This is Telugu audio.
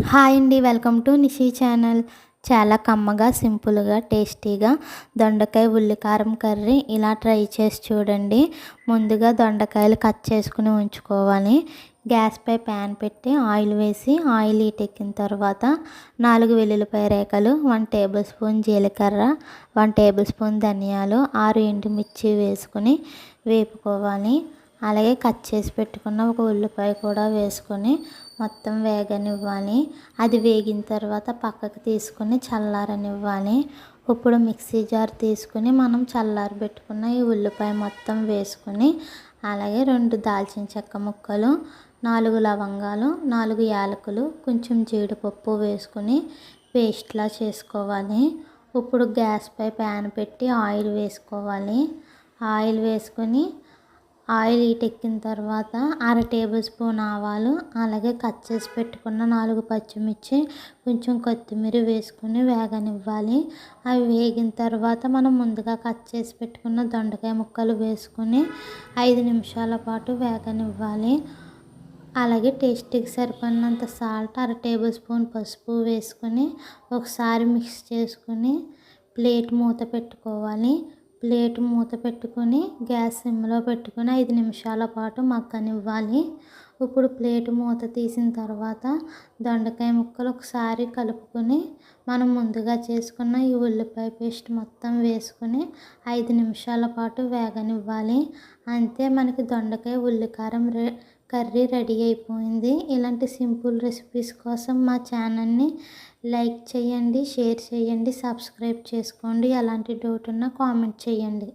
హాయ్ అండి వెల్కమ్ టు నిషి ఛానల్. చాలా కమ్మగా సింపుల్గా టేస్టీగా దొండకాయ ఉల్లికారం కర్రీ ఇలా ట్రై చేసి చూడండి. ముందుగా దొండకాయలు కట్ చేసుకుని ఉంచుకోవాలి. గ్యాస్పై ప్యాన్ పెట్టి ఆయిల్ వేసి ఆయిల్ ఇటెక్కిన తర్వాత నాలుగు వెల్లుల్లిపాయ రేఖలు వన్ టేబుల్ స్పూన్ జీలకర్ర వన్ టేబుల్ స్పూన్ ధనియాలు ఆరు ఎండుమిర్చి వేసుకుని వేపుకోవాలి. అలాగే కట్ చేసి పెట్టుకున్న ఒక ఉల్లిపాయ కూడా వేసుకొని మొత్తం వేగనివ్వాలి. అది వేగిన తర్వాత పక్కకు తీసుకొని చల్లారనివ్వాలి. ఇప్పుడు మిక్సీ జార్ తీసుకుని మనం చల్లారి పెట్టుకున్న ఈ ఉల్లిపాయ మొత్తం వేసుకొని అలాగే రెండు దాల్చిన చెక్క ముక్కలు నాలుగు లవంగాలు నాలుగు యాలకులు కొంచెం జీడిపప్పు వేసుకొని పేస్ట్లా చేసుకోవాలి. ఇప్పుడు గ్యాస్పై ప్యాన్ పెట్టి ఆయిల్ వేసుకోవాలి. ఆయిల్ వేసుకొని ఆయిల్ ఎక్కిన తర్వాత అర టేబుల్ స్పూన్ ఆవాలు అలాగే కట్ చేసి పెట్టుకున్న నాలుగు పచ్చిమిర్చి కొంచెం కొత్తిమీర వేసుకుని వేగనివ్వాలి. అవి వేగిన తర్వాత మనం ముందుగా కట్ చేసి పెట్టుకున్న దొండకాయ ముక్కలు వేసుకుని ఐదు నిమిషాల పాటు వేగనివ్వాలి. అలాగే టేస్ట్కి సరిపడినంత సాల్ట్ అర టేబుల్ స్పూన్ పసుపు వేసుకొని ఒకసారి మిక్స్ చేసుకుని ప్లేట్ మూత పెట్టుకోవాలి. ప్లేట్ మూత పెట్టుకొని గ్యాస్ సిమ్లో పెట్టుకొని ఐదు నిమిషాల పాటు మగ్గనివ్వాలి. ఇప్పుడు ప్లేట్ మూత తీసిన తర్వాత దొండకాయ ముక్కలు ఒకసారి కలుపుకొని మనం ముందుగా చేసుకున్న ఈ ఉల్లిపాయ పేస్ట్ మొత్తం వేసుకొని ఐదు నిమిషాల పాటు వేగనివ్వాలి. అంతే మనకి దొండకాయ ఉల్లికారం కర్రీ రెడీ అయిపోయింది. ఇలాంటి సింపుల్ రెసిపీస్ కోసం మా ఛానల్ని లైక్ చేయండి షేర్ చేయండి సబ్స్క్రైబ్ చేసుకోండి. ఎలాంటి డౌట్ ఉన్నా కామెంట్ చేయండి.